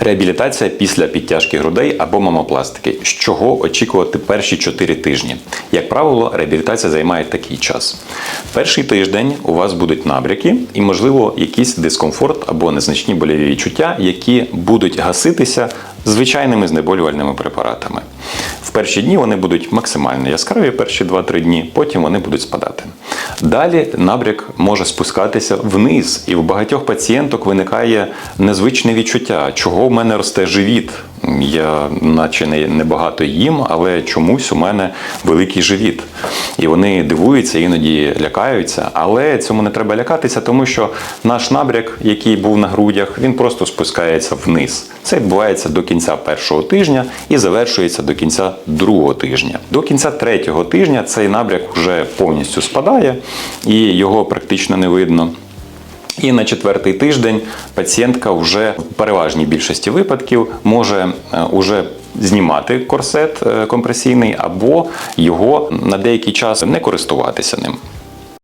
Реабілітація після підтяжки грудей або мамопластики. З чого очікувати перші 4 тижні? Як правило, реабілітація займає такий час. Перший тиждень у вас будуть набряки і, можливо, якийсь дискомфорт або незначні больові відчуття, які будуть гаситися звичайними знеболювальними препаратами. В перші дні вони будуть максимально яскраві, перші 2-3 дні, потім вони будуть спадати. Далі набряк може спускатися вниз, і в багатьох пацієнток виникає незвичне відчуття, чого в мене росте живіт. Я наче не, небагато їм, але чомусь у мене великий живіт. І вони дивуються, іноді лякаються. Але цьому не треба лякатися, тому що наш набряк, який був на грудях, він просто спускається вниз. Це відбувається до кінця першого тижня і завершується до кінця другого тижня. До кінця третього тижня цей набряк вже повністю спадає і його практично не видно. І на четвертий тиждень пацієнтка вже в переважній більшості випадків може е, уже знімати корсет е, компресійний або його на деякий час не користуватися ним.